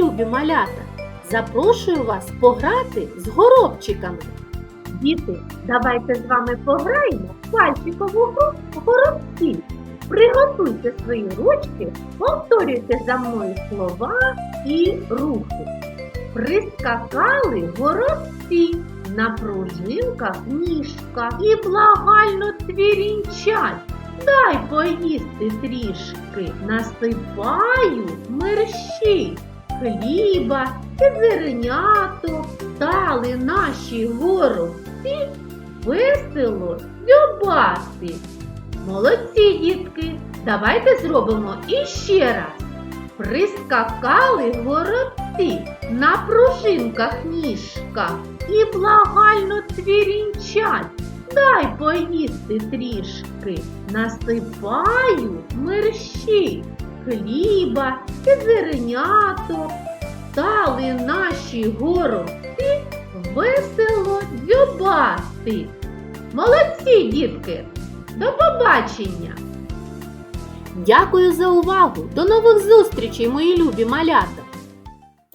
малята! Запрошую вас пограти з горобчиками. Діти, давайте з вами пограємо в пальчикову гру горобці. Приготуйте свої ручки, повторюйте за мною слова і рухи. Прискакали горобці, на пружинках ніжка і благально цвірінчать. Дай поїсти трішки, насипають мерщі, хліба і зерняток, стали наші горобці весело дзьобати. Молодці, дітки, давайте зробимо іще раз. Прискакали горобці на пружинках ніжках і благально цвірінчать. Дай поїсти трішки, насипають мерщі, хліба і зерняток. Стали наші горобці весело дзьобати. Молодці, дітки! До побачення! Дякую за увагу! До нових зустрічей, мої любі малята!